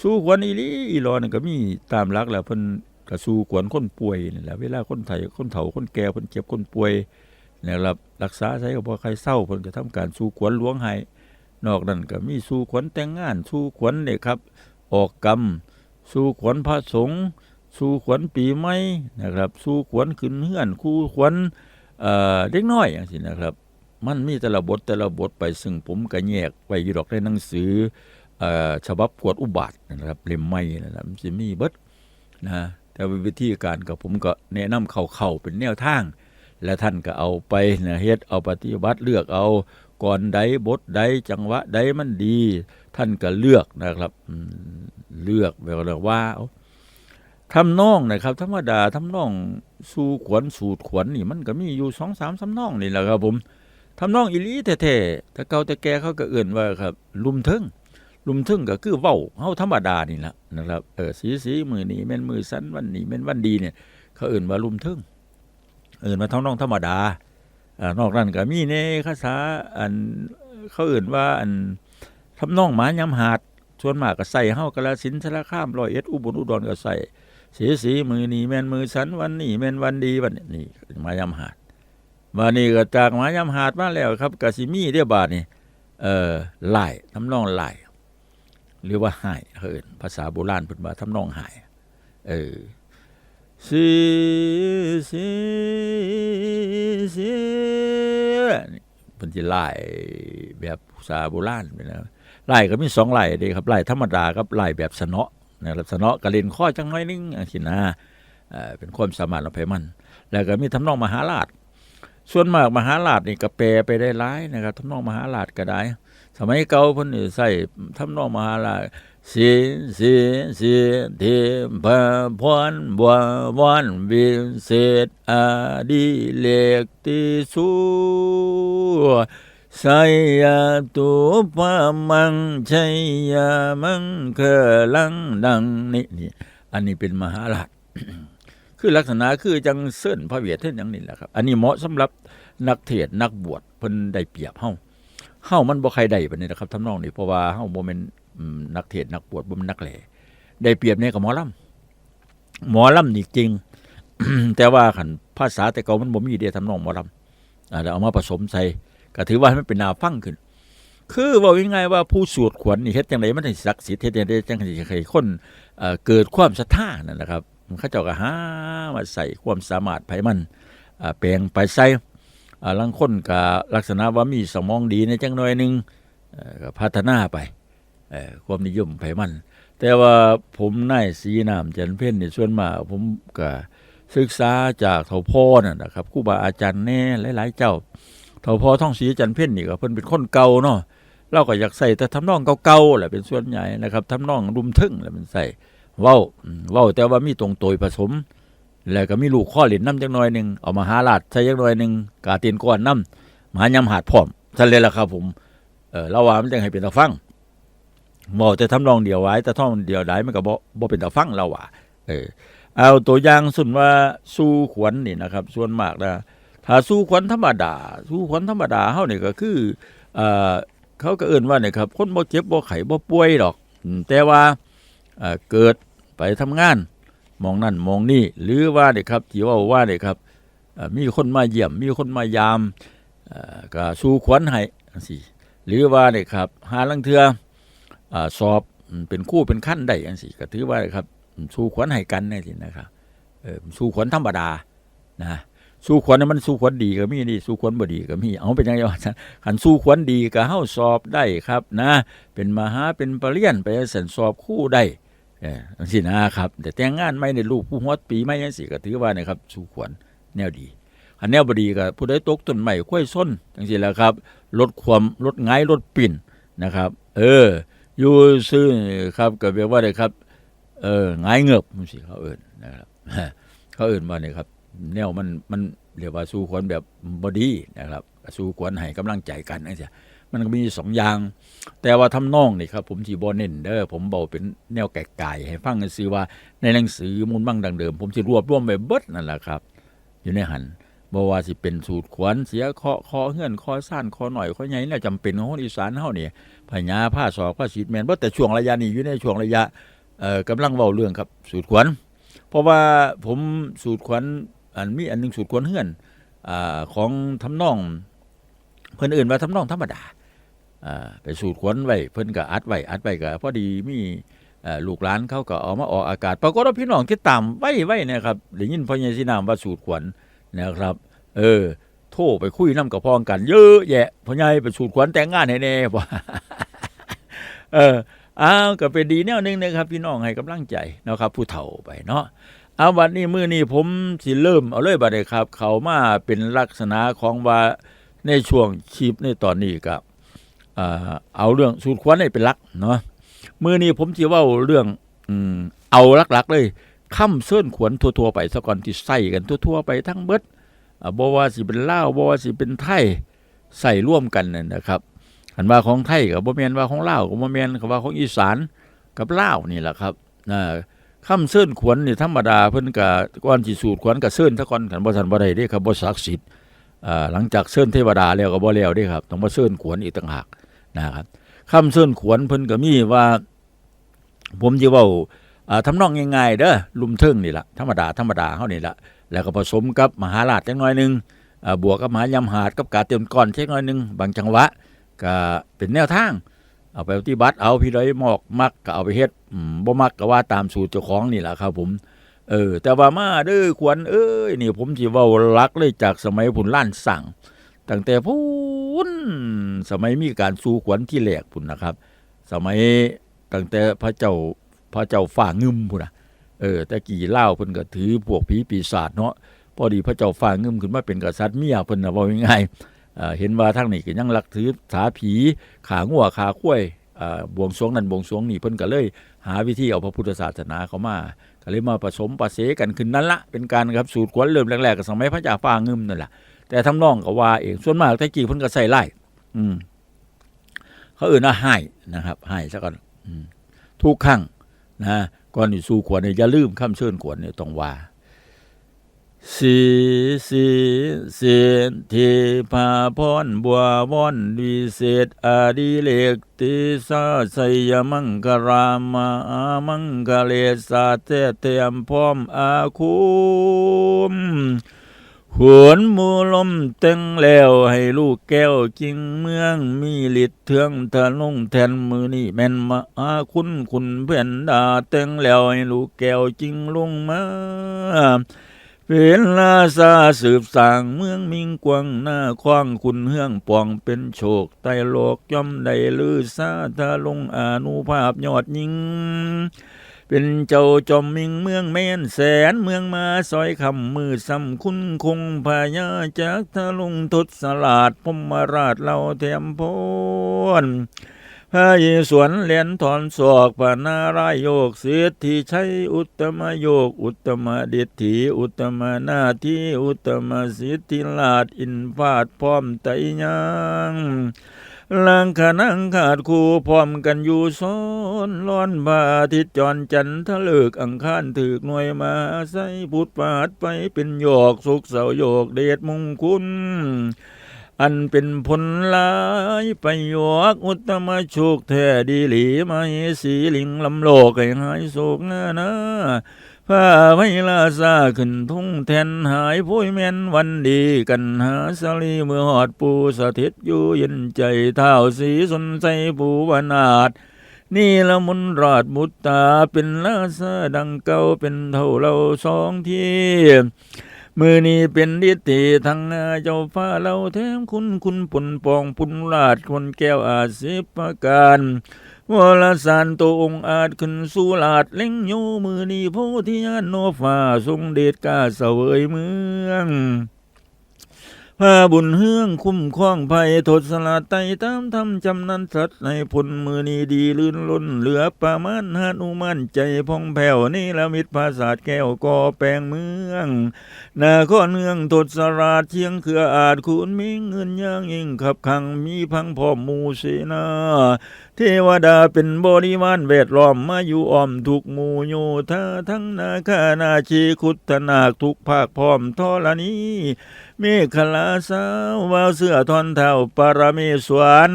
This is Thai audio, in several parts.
สู้ขวัญอีหลีอีหลอนี่ก็มีตามหลักแล้วเพิ่นก็สู้ขวัญคนป่วยนี่แหละเวลาคนไทยคนเฒ่าคนแก่เพิ่นเจ็บคนป่วยนะครับรักษาใช้ก็บ่ใครเศร้าเพิ่นก็ทำการสู้ขวัญหลวงให้นอกนั้นก็มีสู้ขวัญแต่งงาน สู้ขวัญนี่ครับ ออกกรรม สู้ขวัญพระสงฆ์สู้ขวัญปีใหม่นะครับ สู้ขวัญขึ้นเฮือนคู่ขวัญเอ่อเด็กน้อยอย่างนี้นะครับ มันมีแต่ละบทแต่ละบทไปซึ่งผมก็แยกไว้อยู่ดอกในหนังสือ ฉบับกวดอุบาทนะครับเล่มใหม่นะครับมันสิมีเบิดนะแต่ว่าวิธีการกับผมก็แนะนำเข้าๆเป็นแนวทาง และท่านก็เอาไปนะเฮ็ดเอาปฏิบัติเลือกเอาก่อนใดบทใดจังหวะใดมันดี ท่านก็เลือกนะครับเลือกแบบว่าเอาทำนองนะครับธรรมดาทำนองสู่ขวัญสูตรขวัญนี่มันก็มีอยู่สองสามทำนองนี่แหละครับผมทำนองอีหลีแท้ๆแต่เก่าแต่แก่เขาก็เอื่นว่าครับลุมเทึง ลุมทึ่งก็คือเว้าเฮาธรรมดานี่ละนะครับเออสีสีมือนี้แม่นมือสันวันนี้แม่นวันดีเนี่ย เขาเอื่นว่าลุมทึ่งเอื่นว่าทำนองธรรมดาอ่านอกนั้นก็มีในภาษาอันเขาเอื่นว่าอันทำนองหมายำหาดส่วนมากก็ใส่เฮากระสินธุ์สารคามรอยเอ็ดอุบลอุดรก็ใส่สีสีมือนี้แม่นมือสันวันนี้แม่นวันดีวันนี้นี่หมายำหาดมานี่ก็จากหมายำหาดมาแล้วครับกสิมีเรียบาทนี่เอ่อลายทำนองลาย หรือว่าหายเอินภาษาโบราณเพิ่นว่าทำนองหาย เออสีสีสีนี่เพิ่นสิลายแบบภาษาโบราณไปนะลายก็มีสองไลายเด้ครับไลายธรรมดากับลายแบบสนอนะครับสนอก็เล่นข้อจังน้อยนึงอันสินะเป็นความสามารถของไผมัน แล้วก็มีทำนองมหาราชส่วนมากมหาราชนี่ก็แปลไปได้หลายนะครับทำนองมหาราชก็ได้ สมัยเก่าเพิ่นนี่ใส่ทำนองมหาราชสีสีสีเทพพรบัววันวิเศษอดีเลกติสูสยาตุปมังชัยยามังเคลังดังนี่นี่อันนี้เป็นมหาราชคือลักษณะคือจังเส้นพระเวทเท่นอย่างนี้แหละครับ อันนี้เหมาะสำหรับนักเทศน์นักบวชเพิ่นได้เปรียบเฮา เฮามันบ่ใครได้ปานนี้นะครับทำนองนี้เพราะว่าเฮาบ่แม่นอืมนักเทศนักบวชบ่แม่นนักแหล่ได้เปรียบในกับหมอลำหมอลำนี่จริง แต่ว่าคันภาษาแต่เก่ามันบ่มีเด้ทำนองหมอลำอ่าแล้วเอามาผสมใส่ก็ถือว่ามันเป็นนาฟังขึ้น คือว้าง่ายๆว่าผู้สวดขวัญนี่เฮ็ดจังไดมันถึงศักดิ์สิทธิ์เฮ็ดจังไดจังให้คนเอ่อเกิดความศรัทธานั่นแหละครับเขาเจ้าก็หามาใส่ความสามารถไผมันอ่าแปลงไปใส่ ลังคนก็ลักษณะว่ามีสมองดีในจังหน่อยหนึงเอ่อก็พัฒนาไปความนิยมไผมัน แต่ว่าผมนายสีน้ำจันเพ่นนี่ยส่วนมากผมก็ศึกษาจากเถาพ่อนั่นนะครับครูบาอาจารย์แน่หลาย ๆ เจ้าเถาพ่อท่องศีจันเพ่นนี่ก็เพิ่นเป็นคนเก่าเนาะเราก็อยากใส่แต่ทำนองเก่าๆแหละเป็นส่วนใหญ่นะครับทำนองรุมทึ่งแหละเป็นใส่เว้าเว้าแต่ว่ามีตรงโตยผสม แล้วก็มีลูกข้อเหรียญน้ำจักหน่อยหนึ่งเอามาหาลาดใช้จักหน่อยหนึ่งกาตีนก้อนน้ำมายำหาดพร้อมทันเลล่ะครับผมเออเราว่ามันจังให้เป็นตาฟังเว้าแต่ทำนองเดียวไว้แต่ท่องเดียวได้มันก็บ่บ่เป็นตาฟังเราว่าเออเอาตัวอย่างสุนว่าสู้ขวัญนี่นะครับ ส่วนมากนะถ้าสู้ขวัญธรรมดา สู้ขวัญธรรมดาเฮานี่ก็คือเอ่อเขาก็เอิ้นว่าเนี่ยครับคนบ่เจ็บบ่ไข้บ่ป่วยดอก แต่ว่าเอ่อเกิดไปทำงาน มองนั่นมองนี่หรือว่าเนี่ยครับที่ว่าว่าเนี่ยครับมีคนมาเยี่ยม มีคนมายามก็สู้ขวัญให้จังซี่หรือว่าเนี่ยครับ หาลังเทืออสอบเป็นคู่เป็นขั้นได้จังซี่ก็ถือว่าครับสู้ขวัญให้กันนี่สินะครับสู้ขวัญธรรมดานะสู้ขวัญมันสู้ขวัญดีก็มีนี่สู้ขวัญบ่ดีก็มีเอาเป็นยังไงวะคันสู้ขวัญดีก็เฮาสอบได้ครับนะ เป็นมหาเป็นปรริญญาไปสันสอบคู่ได้ เออจังซี่นะครับแต่แต่งงานไม่ในลูกผู้ฮอดปีไม่จังซี่ก็ถือว่านะครับสู่ขวัญแนวดีอันแนวบดีก็ผู้ใดตกต้นไม้ค่อยส้นจังซี่แหละครับ ลดความลดไงายลดปิ่นนะครับ เออ อยู่ซื่อครับก็เรียกว่าได้ครับ เออไงายเงือบจังซี่เขาเอิ้นนะครับเขาเอิ้นว่าเนี่ยครับ แนวมันมันเรียกว่าสู้ขวัญแบบบ่ดีนะครับ สู้ขวัญให้กำลังใจกันจังซี่ มันก็มีสองอย่าง แต่ว่าทำนองนี่ครับ ผมสิบ่เน้นเด้อผมเบาเป็นแนวแกะไก่ให้ฟังซื่อว่าในหนังสือมูลบังดังเดิม ผมสิรวบรวมไว้เบิดนั่นแหละครับ อยู่ในหันบ่ว่าสิเป็นสูตรขวัญเสียเคาะคอเฮือนคอซ่านคอหน่อยคอใหญ่เนี่ยจำเป็นของคนอีสานเฮานี่พญาผ้าศอกผ้าสีดแมนบ่แต่ช่วงระยะนี้อยู่ในช่วงระยะเอ่อกำลังเว้าเรื่องครับ สูตรขวัญเพราะว่าผมสูตรขวัญอันมีอันหนึงสูตรขวัญเฮือนอ่าของทำนองเพิ่นอื่นว่าทำนองธรรมดา ไปสูตรขวัญไว้เพิ่นก็อัดไว้อัดไว้ก็พอดีมีลูกหลานเขาก็เอามาออกอากาศปรากฏว่าพี่น้องที่ตามไว้ไว้นะครับได้ยินพ่อใหญ่สินามว่าสูตรขวัญนะครับ เออ โทรไปคุยน้ำกับพ้องกัน เยอะแยะพ่อใหญ่ไปสูตรขวัญแต่งงานให้แน่บ่เอออ้าวก็เป็นดีแนวหนึงนะครับ พี่น้องให้กำลังใจนะครับ ผู้เฒ่าไปเนาะเอาวันนี้มื้อนี้ผมสิเริ่มเอาเลยบัดนี้ครับ เขามาเป็นลักษณะของว่าในช่วงคลิปในตอนนี้กับ เอาเรื่องสูตรขวัญให้เป็นหลักเนาะมื้อนี้ผมสิเว้าเรื่องอืมเอาหลักๆเลยค่ำเส้นขวัญทั่วๆไปซะก่อนที่ใส่กันทั่วๆไปทั้งเบิดบว่าสิเป็นลาบว่าสิเป็นไทยใส่ร่วมกันนั่นนะครับอันว่าของไทยกับบ่แม่นว่าของลาก็บ่แม่นกับว่าของอีสานกับลานี่แหละครับนะคำเชิญขวัญนี่ธรรมดาเพิ่นก็ก่อนสิสูตรขวัญก็เชิญซะก่อนกันบ่ทันบ่ได้เด้ครับบ่ศักดิ์สิทธิ์หลังจากเชิญเทวดาแล้วก็บ่แล้วเด้ครับต้องมาเชิญขวัญอีกต่างหาก นะครับคำเชิญขวัญเพิ่นก็มีว่า ผมสิเว้าอ่าทำนองง่ายๆเด้อลุมเทิงนี่ละธรรมดาธรรมดาเฮานี่ละแล้วก็ผสมกับมหาราชจักน่อยหนึงอ่าบวกกับมหายำหาดกับกาเตียมก่อนเช็คน่อยหนึงบางจังหวะก็เป็นแนวทาง เอาไปปฏิบัติเอาพี่ใดมอกมักก็เอาไปเฮ็ดบ่มักก็ว่าตามสูตรเจ้าของนี่แหละครับผมเออแต่ว่ามาเด้อขวัญเอ้ยนี่ผมสิเว้าลักเลยจากสมัยพุ่นล้านสั่ง ตั้งแต่พุนสมัยมีการสู่ขวัญที่แรกพุ่นนะครับ สมัยตั้งแต่พระเจ้าพระเจ้าฝ่างึมพุ่นนะเออแต่กี่เล่าเพิ่นก็ถือพวกผีปีศาจเนาะพอดีพระเจ้าฟ้างึมขึ้นมาเป็นกษัตริย์เมียเพิ่นนะเว้าง่ายเอ่อเห็นว่าทางนี้ก็ยังรักถือสาผีขางัวขาข้วยเอ่อบวงสรวงนั้นบวงสรวงนี่เพิ่นก็เลยหาวิธีเอาพระพุทธศาสนาเข้ามาก็เลยมาผสมประเสกันขึ้นนั่นละเป็นการครับสูตรกวนเริ่มแรกๆก็สมัยพระเจ้าฟ้างึมนั่นแหละ แต่ทำนองก็ว่าเองส่วนมากแต่กี้เพิ่นก็ใส่ไล่อืม เขาเอื่นว่าให้นะครับให้ซะก่อนอืมทุกครั้งนะก่อนที่สู่ขวัญเนี่ยอย่าลืมคำเชิญขวัญเนี่ยต้องว่าสีสีเสียนเทพาพรบัววอนวิเศษอดีเลกติสาสยมังกรามามังกเลสาเตเตมพร้อมอาคุม หวนมูลมต็งแล้วให้ลูกแก้วจริงเมืองมีฤทธิ์เทืองทะลุงแทนมือนี่แม่นมาอาคุณคุณเพื่อนดาต็งแล้วให้ลูกแก้วจริงลงมาเป็นลาซาสืบสางเมืองมิงกวงหน้าคว้างคุณเฮืองป่องเป็นโชคไตโลกย่อมได้ลือซาทะลงอานุภาพยอดยิ่ง เป็นเจ้าจอมมิงเมืองแม่นแสนเมืองมาซอยคำมือซ้ำคุณคงพญาจากทะลุงทศสลาดพมราชเราเทียมพนพระเยสวนเหรียญถอนศอกปนารายโยกเสียทีใช้อุตมโยก อุตมเดชถีอุตมนาทีอุตตมสิทธิลาดอินฟาดพร้อมไตยัง ลังขนังขาดคู่พร้อมกันอยู่ซ้อนร้อนบาทิตจรจันทะเลิกอังคารถือหน่วยมาใส่พุทธปาดไปเป็นโยกสุขเสาโยกเดชมงคุณอันเป็นผลลายประโยคอุตมโชคแท้ดีหลีมาสีลิงลำโลกให้หายโศกหน้านา พาไว้ลาซาขึ้นทุ่งแทนหายพุ้ยแม่นวันดีกันหาสลีเมื่อหอดปูสถิตอยู่เย็นใจเท้าสีสนใจปูวนาดนี่ละมุนราดมุตตาเป็นลาซาดังเก่าเป็นเท่าเราสองทีมือนี้เป็นดิติทางนาเจ้าฟ้าเราแถมคุณคุณปุ่นปองปุ่นราดคนแก้วอาสิปการ วรสารโตองค์อาจขึ้นสู่ลาดเล็งโยมือนีโพธิญาณโนฟ้าทรงเดชกาเสวยเมืองพาบุญเฮืองคุ้มครองภัยทศสลาดไตตามทำจำนันสัตว์ในผลมือนีดีลื่นล้นเหลือประมาณหานุมันใจพองแผ่วนี่ละมิตรภาษาแก้วก่อแปลงเมือง นาข้อเนืองทศราชเชียงเครืออาจคุณมีเงินย่างยิ่งขับขังมีพังพ่อมูเสนา เทวดาเป็นบริวารเวทล้อมมาอยู่อ้อมทุกหมู่โยธาทั้งนาคานาชีคุตนาคทุกภาคพร้อมทอลนีเมฆลาสาววาวเสื้อทอนเท่าปรเมศวร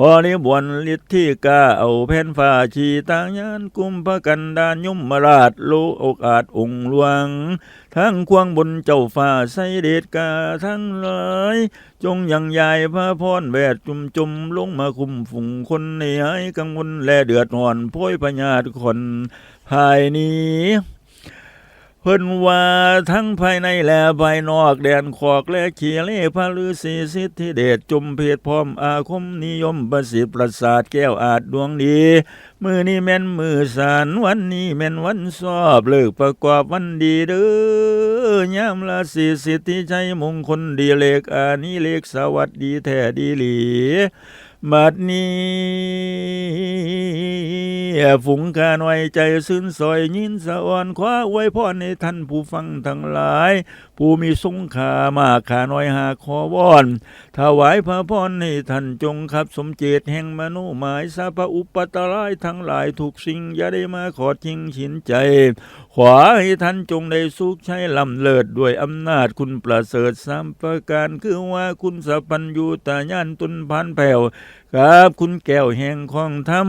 บริบวนฤทธิกาเอาแผ่นฟ้าชีตางยานกุมพะกันดานยุมมราชโอกอาจองค์หลวง ทั้งควงบนเจ้าฟ้าใสเดชกาทั้งหลายจงยังยายพระพรแวดจุมจุมลงมาคุมฝุ่งคนในหายกังวลแลเดือดร้อนโพยพญาทุกคนภายนี้ เพิ่นว่าทั้งภายในและภายนอกแดนขอกและเขียเลพระฤาษีสิทธิเดชจุมเพศพร้อมอาคมนิยมประสิทธิ์ประสาทแก้วอาจดวงดี มือนี้แม่นมือสารวันนี้แม่นวันสอบเลิกประกอบวันดีเด้อยามราศีสิทธิใจมงคลดีเลขอานิเลขสวัสดีแท้ดีหลี บัดนี้ฝูงกาหน่อยใจซึ้นซอยยินสะอ่อนคว้าไว้พ่อในท่านผู้ฟังทั้งหลาย ผู้มีสงขามาขาน้อยหาขอวอนถวายพระพรให้ท่านจงขับสมเจตแห่งมนุหมายสาพอุปตรายทั้งหลายทุกสิ่งอย่าได้มาขอทิ้งฉินใจขอให้ท่านจงได้สุขใช้ลำเลิศด้วยอำนาจคุณประเสริฐสามประการคือว่าคุณสัพพัญญูตาญาณตุนพันแผ่วครับ คุณแก้วแห่งของธรรม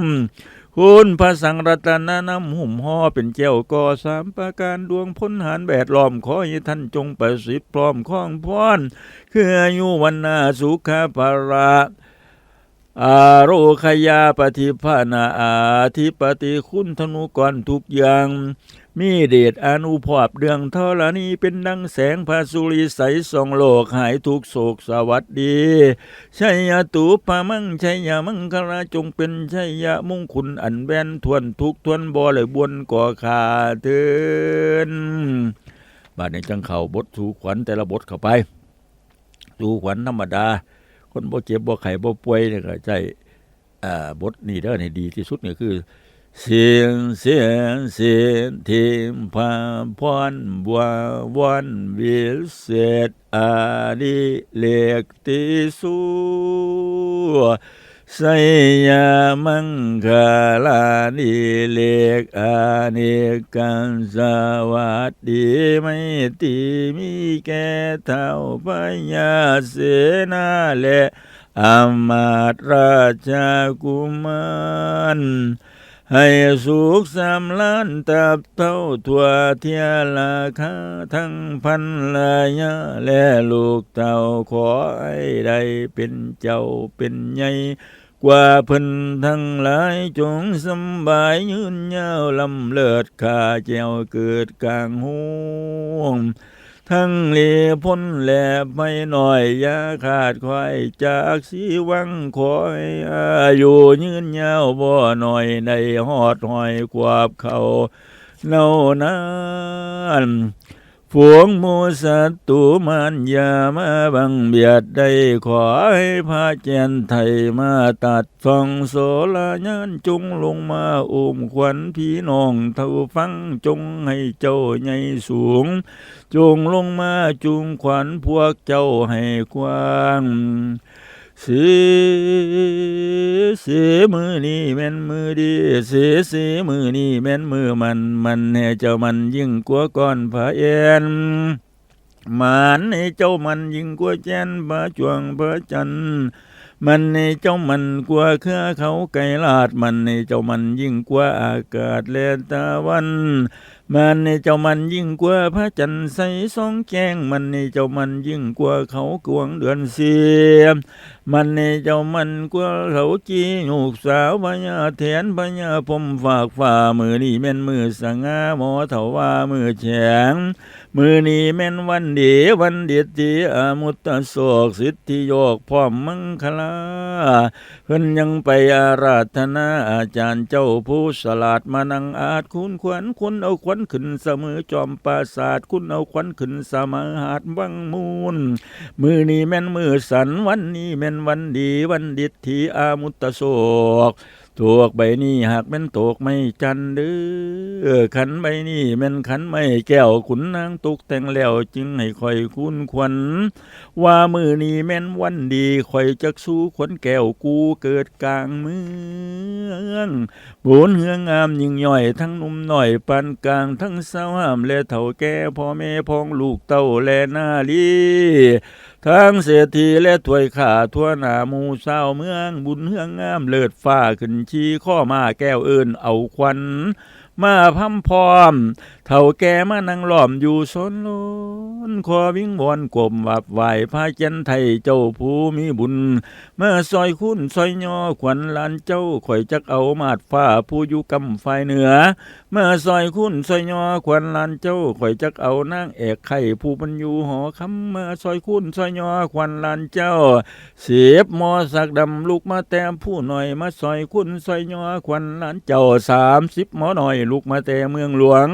คุณพระสังรัตนานำหุ่มห่อเป็นเจ้าก่อสามประการดวงพ้นหารแบดล้อมขอให้ท่านจงประสิทธิ์พร้อมข้องพรคืออายุวันนาสุขภาระอาโรคยาปฏิภาณาอาธิปฏิคุณธนุกรทุกอย่าง มีเดชอนุภาพเดืองธรณีเป็นดังแสงพระสุริใสส่องโลกหายทุกโศกสวัสดีชัยตุปามังชัยมังคลาจงเป็นชัยมงคุณอันแบนทวนทุกทวนบ่เลยบวนก่อขาเทินบาดในจังเข่าบทสู่ขวัญแต่ละบทเข้าไปสู่ขวัญธรรมดา คนบ่เจ็บบ่ไข้บ่ป่วยเนี่ยก็ใจอ่บทนี้เด้อนี่ดีที่สุดเนี่ยคือ สียงเสียงเสียงทิมพาพรบัววันวิเศษอาดิเลกติสูสยามังคลานิเลกอานิกันสวัสดีไม่ตีมีแก่เท่าพญาเสนาและอามาตราชกุมาร ให้สุขสำล้านตับเท่าทั่วเทียลาคาทั้งพันลายาและลูกเต่าขอให้ได้เป็นเจ้าเป็นใหญ่กว่าเพิ่นทั้งหลายจงสำบายยืนยาวลำเลิศข้าเจ้าเกิดกลางห้วง ทั้งเลพ้นแหลบไม่หน่อยอย่าขาดควายจากสีวังคอยอายุยืนยาวบ่หน่อยในหอดหอยกวาบเขาเน่านาน ฝูงมูสัตตุมันยามาบังเบียดได้ขอให้พระเจนไทยมาตัดฟังโสลายานจงลงมาอุ้มขวัญพี่น้องเท่าฟังจงให้เจ้าใหญ่สูง จงลงมาจุงขวัญพวกเจ้าให้กว้าง สีสีมือนี่แม่นมือดีสีสีมือนี่แม่นมือมันมันให้เจ้ามันยิ่งกว่าก้อนผาเอ็นมันให้เจ้ามันยิ่งกว่าแจนบาจวงบาจันมันในเจ้ามันกว่าเครือเขาไก่ลาด มันในเจ้ามันยิ่งกว่าอากาศแลตะวัน มันในเจ้ามันยิ่งกว่าพระจันทร์ใสสองแจ้ง มันในเจ้ามันยิ่งกว่าเขากวงเดือนเสีย มันในเจ้ามันกว่าเขาจีหูกสาวพญาแทนพญาพรมฝากฝ่ามือนี่แม่นมือสง่าหมอเถาว่ามือแฉงมือนี้แม่นวันดีวันเดียตีอามุตตโศกสิทธิโยกพร้อมมังคลาเพิ่นยังไปอาราธนาอาจารย์เจ้าผู้สลาดมานังอาจคุณขวัญคุณเอาขวัญขึ้นเสมอจอมปราศาสตร์คุณเอาขวัญขึ้นสมาหาดบังมูลมือนี้แม่นมือสันวันนี้แม่นวันดีวันดิษฐีอามุตตโศกตกใบนี้หากแม่นตกไม่จันเด้อขันใบนี้แม่นขันไม่แก้วขุนนางตกแต่งแล้วจึงให้คอยคุ้นควันว่ามือนี้แม่นวันดีคอยจักสู้ขนแก้วกูเกิดกลางเมืองบุญเฮืองงามยิ่งย่อยทั้งหนุ่มหน่อยปานกลางทั้งสาวหามและเฒ่าแก่พ่อแม่พ้องลูกเต้าและนาลี ทั้งเศรษฐีและถวยขาทั่วหน้าหมู่สาวเมืองบุญเฮืองงามเลิศฟ้าขึ้นชีข้อมาแก้วเอินเอาควันมาพัมพร้อม เท่าแก่มานั่งล้อมอยู่สนลนขอวิงวอนกลมวับไหวพระจันไทยเจ้าผู้มีบุญ เมื่อซอยคุณซอยย่อขวัญลานเจ้าข่อยจักเอามาดฟ้าผู้อยู่กำไฟเหนือ เมื่อซอยคุณซอยย่อขวัญลานเจ้าข่อยจักเอานางเอกไข่ผู้บรรยูหอคำเมื่อซอยคุณซอยย่อขวัญลานเจ้า เสียบมอสักดำลูกมาแต้มผู้หน่อยมาซอยคุณซอยย่อขวัญลานเจ้าสามสิบหมอหน่อยลูกมาแต่เมืองหลวง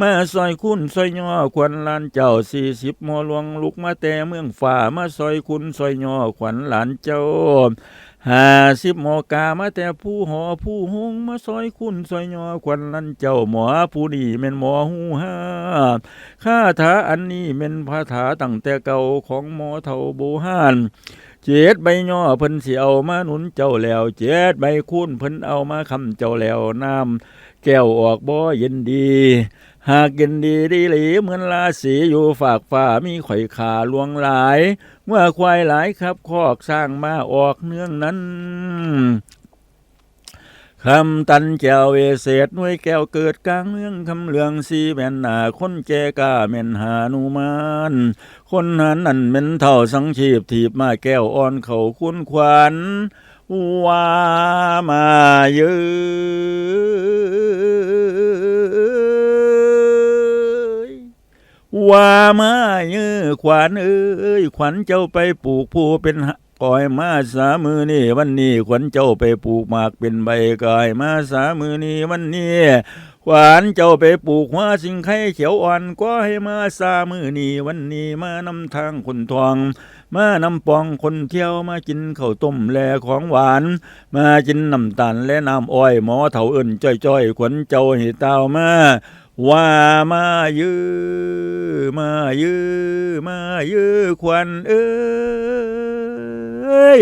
มาซอยคุณซอยย่อขวัญหลานเจ้าสี่สิบมอหลวงลูกมาแต่เมืองฝ่ามาซอยคุณซอยย่อขวัญหลานเจ้าห้าสิบหมอกามาแต่ผู้หอผู้หงมาซอยคุณซอยย่อขวัญลานเจ้าหมอผู้นี่แม่นหมอหูห้าคาถาอันนี้เป็นคาถาตั้งแต่เก่าของหมอเท่าโบหานเจ็ดใบย่อเพิ่นสิเอามาหนุนเจ้าแล้ว เจ็ดใบคูณเพิ่นเอามาคำเจ้าแล้วน้ำ แก้วออกบ่เย็นดี หากเย็นดีดีหลีเหมือนราศีอยู่ฝากฟ้ามีข่อยขาลวงหลาย เมื่อควายหลายครับคอกสร้างมาออกเนื่องนั้นคำตันแก้วเวเศษน่วยแก้วเกิดกลางเมืองคำเหลืองสีแม่นหนาคนแจกล้าแม่นหานุมานคนนั้นนั่นเป็นเท่าสังชีพถีบมาแก้วอ่อนเขาคุ้นขวัญว่ามาเยืย ว่ามาเยือขวัญเอ้ยขวัญเจ้าไปปลูกผู้เป็นก่อยมาสามือนี่วันนี้ขวัญเจ้าไปปลูกหมากเป็นใบก่อยมาสามือนี่วันนี้ขวานเจ้าไปปลูกหัวสิงไข่เขียวอ่อนก็ให้มาซามือนี้วันนี้มานำทางคนทอง มานำปองคนเที่ยวมากินข้าวต้มแลของหวาน มากินน้ำตาลและน้ำอ้อยหมอเถาเอิ้นจ้อยๆขวัญเจ้าให้เต้ามา ว่ามายื้อมายื้อมายื้อควันเอ้ย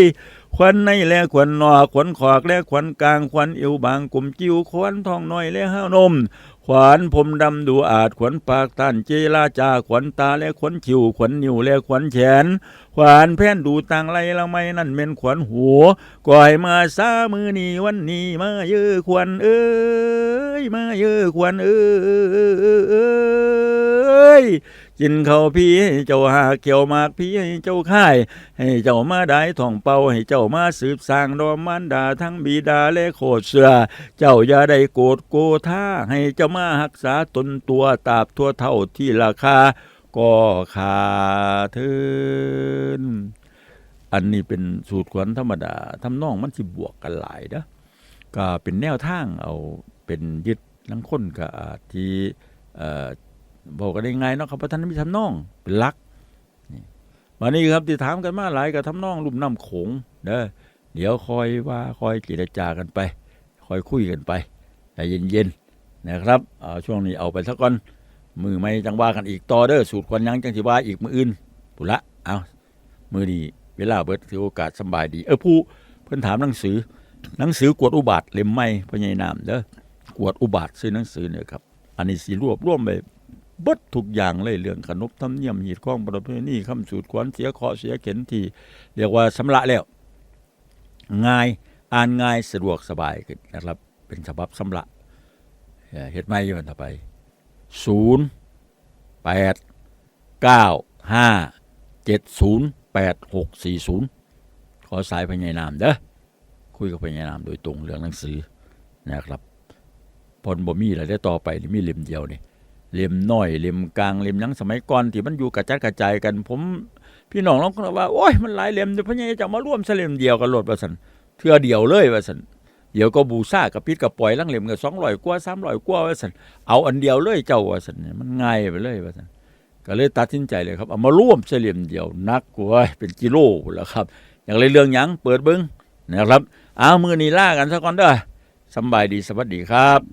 ควันในแลควันนอกขวันขอกแลควันกลางควันเอวบางกลุ่มจิ้วควันทองน้อยและห้าวนม ขวานผมดำดูอาจขวนปากต้านเจลาจาขวนตาและขวนคิวขวนนิ้วและขวนแขน ขวานแผ่นดูต่างไรละไม่นั่นเป็นขวนหัวก่อยมาซามือนี้วันนี้มาเยอะขวนเอ้ยมาเยอะขวนเอ้ย กินเขาพี่ให้เจ้าหาเกี่ยวมากพี่ให้เจ้าค่าย ให้เจ้ามาได้ท่องเป่าให้เจ้ามาสืบสร้างดอมมันดาทั้งบิดาและโคตรเสือ เจ้าอย่าได้โกรธโกธาให้เจ้ามารักษาตนตัวตาบทั่วเท่าที่ราคาก็ขาเทินอันนี้เป็นสูตรขวัญธรรมดาทำนองมันสิบวกกันหลายนะก็เป็นแนวทางเอาเป็นยึดลังคนก็อาจที่เอ่อ บอกกันได้ไงเนาะครับพระท่านมีทำนองเป็นลักนี่วันนี้ครับที่ถามกันมาหลายกับทำนองลุ่มน้ำโขงเด้อเดี๋ยวคอยว่าคอยเจรจากันไป คอยคุยกันไปใจเย็นๆนะครับเอาช่วงนี้เอาไปสักก่อนมือไม่จังว่ากันอีกต่อเด้อสูตรควันยังจังสิว่าอีกมืออื่นปุละเอามือนี้เวลาเบิดถือโอกาสสบายดี เออผู้เพิ่นถามหนังสือ หนังสือกวดอุบาทเล่มใหม่พญายนามเด้อกวดอุบาทซื้อหนังสือเนี่ยครับอันนี้สิรวบรวมไป บดทุกอย่างเลยเรื่องขนบธรรมเนียมหีดข้องประเพณีคำสูตรขวัญเสียเคอเสียเข็นที่เรียกว่าสำละแล้ว ง่ายอ่านง่ายสะดวกสบายขึ้นนะครับ เป็นฉบับสำละเอ่อเฮ็ดไม่ย้อนต่อไปศูนย์แปดเก้าห้าเจ็ดศูนย์แปดหกสี่ศูนย์ขอสายพญานามเด้อคุยกับพญานามโดยตรงเรื่องหนังสือนะครับพอนบ่มีอะไรได้ต่อไปนี่มีเล่มเดียวนี่ เล่มน้อยเล่มกลางเล่มยังสมัยก่อนที่มันอยู่กระจัดกระจายกัน ผม พี่น้องลองว่าโอ้ยมันหลายเล่มเดี๋ยวพญาจะมาร่วมเล่มเดียวกันโหลดว่าสันเทื่อเดียวเลยว่าสันเดี๋ยวก็บูซากับพิษกับปล่อยลังเล่มกับสองร้อยกว่าสามร้อยกว่าว่าสันเอาอันเดียวเลยเจ้าว่าสันมันง่ายไปเลยว่าสันก็เลยตัดสินใจเลยครับเอามาร่วมเฉลี่มเดียวนักกว่าเป็นกิโลแล้วครับ อย่างไรเรื่องยังเปิดเบิ้งนะครับเอามือนีล่ากันซะก่อนเด้อสบายดีสวัสดีครับ